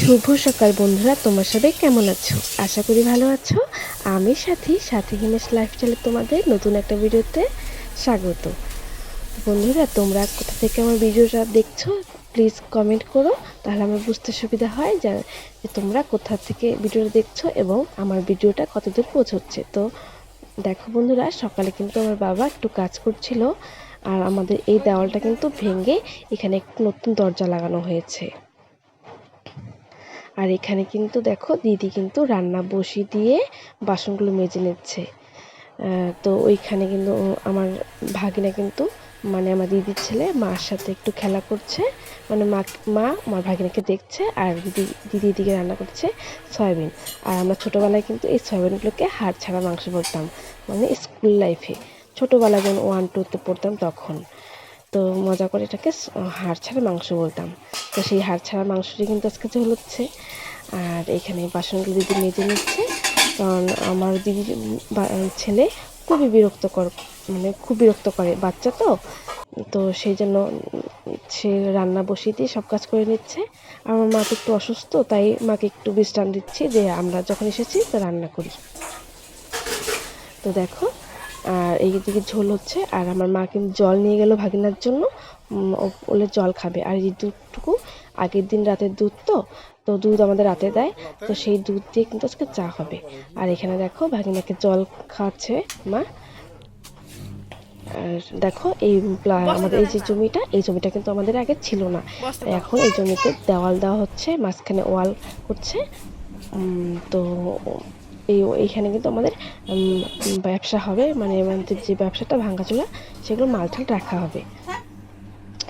শুভ সকাল বন্ধুরা, তোমার সবাই কেমন আছো? আশা করি ভালো আছো। আমি সাথী সাথী হিমেশ লাইফস্টাইলে তোমাদের নতুন একটা ভিডিওতে স্বাগত। বন্ধুরা, তোমরা কোথা থেকে আমার ভিডিওটা দেখছ প্লিজ কমেন্ট করো, তাহলে আমার বুঝতে সুবিধা হয় যে যে তোমরা কোথা থেকে ভিডিওটা দেখছ এবং আমার ভিডিওটা কতদূর পৌঁছচ্ছে। তো দেখো বন্ধুরা, সকালে কিন্তু আমার বাবা একটু কাজ করছিল, আর আমাদের এই দেওয়ালটা কিন্তু ভেঙে এখানে একটু নতুন দরজা লাগানো হয়েছে। আর এখানে কিন্তু দেখো দিদি কিন্তু রান্না বসিয়ে দিয়ে বাসনগুলো মেজে নিচ্ছে। তো ওইখানে কিন্তু আমার ভাগিনা কিন্তু মানে আমার দিদির ছেলে, মার সাথে একটু খেলা করছে। মানে মা মা আমার ভাগিনাকে দেখছে আর দিদি দিদি দিকে রান্না করছে সয়াবিন। আর আমরা ছোটোবেলায় কিন্তু এই সয়াবিনগুলোকে হাড় ছাড়া মাংস বলতাম মানে স্কুল লাইফে। ছোটোবেলায় যখন ওয়ান টুতে পড়তাম তখন। তো মজা করে এটাকে হাড় ছাড়া মাংস বলতাম। তো সেই হাড় ছাড়া মাংসটি কিন্তু আজকে ঝোল হচ্ছে। আর এখানে বাসনগুলো দিদি মেজে নিচ্ছে। কারণ আমার দিদি বা- ছেলে খুবই বিরক্তকর মানে খুব বিরক্ত করে বাচ্চা তো। তো সেই জন্য সে রান্না বসিয়ে দিয়ে সব কাজ করে নিচ্ছে। আমার মা তো একটু অসুস্থ, তাই মাকে একটু বিশ্রাম দিচ্ছি। যে আমরা যখন এসেছি, তো রান্না করি। তো দেখো আর এই দিকে ঝোল হচ্ছে আর আমার মা কিন্তু জল নিয়ে গেল ভাগিনার জন্য। উম, ও বলে জল খাবে। আর এই দুধটুকু আগের দিন রাতের দুধ তো তো দুধ আমাদের রাতে দেয়। তো সেই দুধ দিয়ে কিন্তু আজকে চা হবে। আর এখানে দেখো ভাগিনাকে জল খাওয়াচ্ছে মা। আর দেখো এই আমাদের এই যে জমিটা এই জমিটা কিন্তু আমাদের আগে ছিল না। এখন এই জমিতে দেওয়াল দেওয়া হচ্ছে মাঝখানে ওয়াল করছে তো এই এইখানে কিন্তু আমাদের ব্যবসা হবে মানে আমাদের যে ব্যবসাটা ভাঙাচোরা সেগুলো মালঠাল রাখা হবে।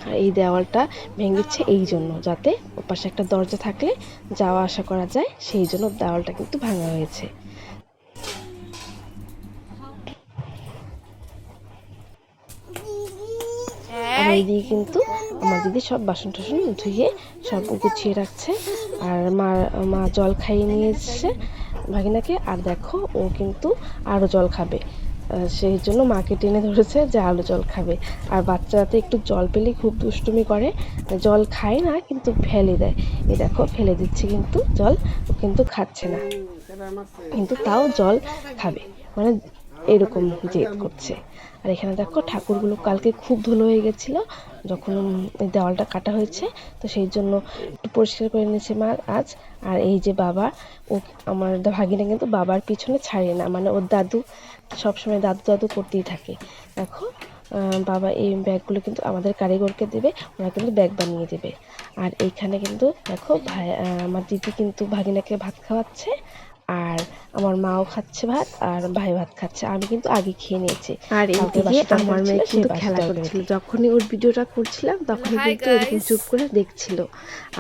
আর এই দেওয়ালটা ভেঙেছে এই জন্য যাতে ওপাশে একটা দরজা থাকলে যাওয়া আসা করা যায় সেই জন্য দেওয়ালটা কিন্তু ভাঙা হয়েছে। আর এইদিকে কিন্তু আমার দিদি সব বাসন টাসন ধুয়ে সব গুছিয়ে রাখছে আর মা মা জল খাইয়ে নিয়ে এসছে। ভাগিনাকে, আর দেখো, ও কিন্তু আরও জল খাবে। সেই জন্য মাকে টেনে ধরেছে যে আলো জল খাবে। আর বাচ্চাতে একটু জল পেলেই খুব দুষ্টুমি করে। জল খায় না, কিন্তু ফেলে দেয়। এ দেখো, ফেলে দিচ্ছে কিন্তু জল কিন্তু খাচ্ছে না। কিন্তু তাও জল খাবে। মানে এরকম জেদ করছে। আর এখানে দেখো ঠাকুরগুলো কালকে খুব ধুলো হয়ে গেছিল, যখন দেওয়ালটা কাটা হয়েছে, তো সেই জন্য একটু পরিষ্কার করে নিয়েছে মা আজ। আর এই যে বাবা, ও আমার ভাগিনা কিন্তু বাবার পিছনে ছাড়ে না মানে ওর দাদু, সবসময় দাদু দাদু করতেই থাকে। দেখো বাবা এই ব্যাগগুলো কিন্তু আমাদের কারিগরকে দেবে, ওরা কিন্তু ব্যাগ বানিয়ে দেবে। আর এইখানে কিন্তু দেখো ভাই আমার দিদি কিন্তু ভাগিনাকে ভাত খাওয়াচ্ছে আমার মাও খাচ্ছে ভাত আর ভাই ভাত খাচ্ছে। আমি কিন্তু আগে খেয়ে নিয়েছি। আর এইদিকে আমার মেয়ে কিন্তু খেলা করছিল। যখনই ওর ভিডিওটা করছিলাম তখনই Hi কিন্তু এরকম. চুপ করে দেখছিল।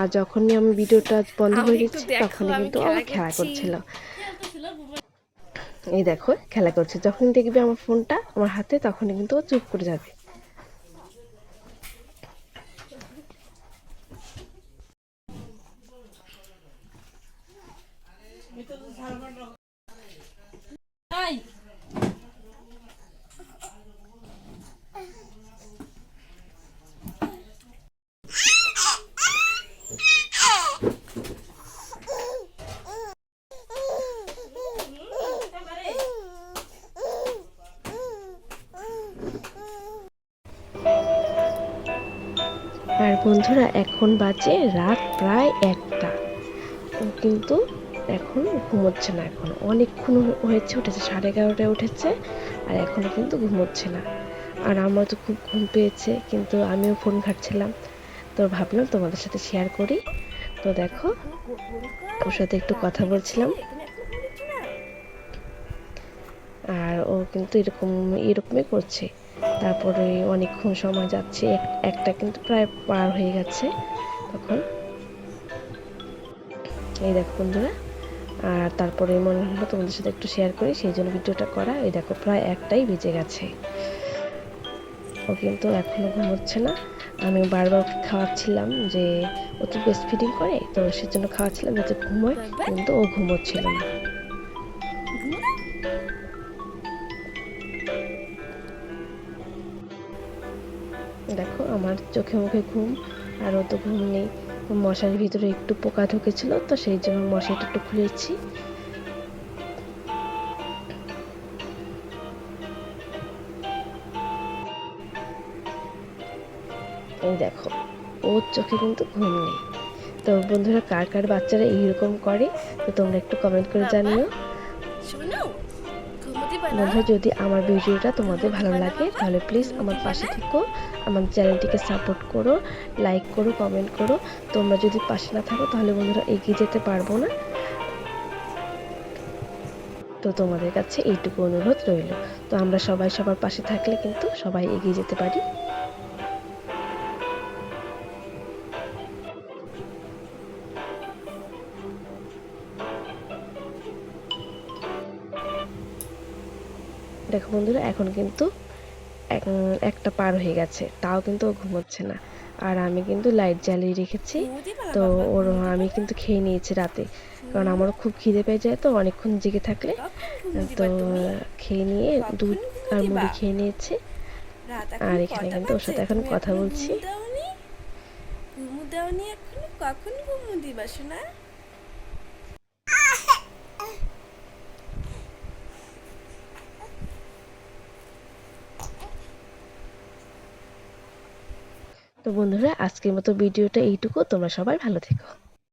আর যখনই আমি ভিডিওটা বন্ধ করে দিচ্ছি দেখো, তখনই কিন্তু ও খেলা খেলা করছিল। এই দেখো খেলা করছে। যখন দেখবে আমার ফোনটা আমার হাতে তখনই কিন্তু ও চুপ করে যাবে আর বন্ধুরা, এখন বাজে রাত প্রায় একটা। কিন্তু এখন ঘুমোচ্ছে না এখন। অনেকক্ষণ হয়েছে, উঠেছে, সাড়ে এগারোটায় উঠেছে, আর এখনও কিন্তু ঘুমোচ্ছে না। আর আমার তো খুব ঘুম পেয়েছে, কিন্তু আমিও ফোন ঘাটছিলাম। তো ভাবলাম তোমাদের সাথে শেয়ার করি। তো দেখো, ওর সাথে একটু কথা বলছিলাম। আর ও কিন্তু এরকম, এরকমই করছে। তারপরে অনেকক্ষণ সময় যাচ্ছে একটা কিন্তু প্রায় পার হয়ে গেছে তখন। এই দেখো বন্ধুরা, আর তারপরে মনে হলো তোমাদের সাথে একটু শেয়ার করি, সেই জন্য ভিডিওটা করা। এই দেখো প্রায় একটাই বেজে গেছে। ও কিন্তু এখনও ঘুমোচ্ছে না। আমি বারবার খাওয়াচ্ছিলাম যে, ও তো বেস্ট ফিডিং করে, তো সেজন্য খাওয়াচ্ছিলাম যাতে ঘুমোয়, কিন্তু ও ঘুমোচ্ছিল না। দেখো আমার চোখে মুখে ঘুম আর ও তো ঘুম নেই। মশারির ভিতরে একটু পোকা ঢুকেছিল তো সেই জন্য মশারিটা একটু খুলেছি। এই দেখো ওর চোখে কিন্তু ঘুম নেই। তো বন্ধুরা কার কার বাচ্চারা এইরকম করে তো তোমরা একটু কমেন্ট করে জানিও। বন্ধুরা যদি আমার ভিডিওটা তোমাদের ভালো লাগে তাহলে প্লিজ আমার পাশে থেকো। আমার চ্যানেলটিকে সাপোর্ট করো, লাইক করো, কমেন্ট করো। তোমরা যদি পাশে না থাকো, তাহলে বন্ধুরা এগিয়ে যেতে পারব না। তো তোমাদের কাছে এইটুকু অনুরোধ রইল। তো আমরা সবাই সবার পাশে থাকলে কিন্তু সবাই এগিয়ে যেতে পারি। দেখো বন্ধুরা, এখন কিন্তু একটা পার হয়ে গেছে। তাও কিন্তু ও ঘুমোচ্ছে না। আর আমি কিন্তু লাইট জ্বালিয়ে রেখেছি। তো ওর, আমি কিন্তু খেয়ে নিয়েছি রাতে। কারণ আমারও খুব খিদে পেয়ে যায় তো, অনেকক্ষণ জেগে থাকলে। তো খেয়ে নিয়ে দুধ আর মুড়ি খেয়ে নিয়েছি। আর এখানে কিন্তু ওর সাথে এখন কথা বলছি। ঘুম দাওনি? কখন ঘুম? তো বন্ধুরা আজকের মতো ভিডিওটা এইটুকু। তোমরা সবাই ভালো থেকো।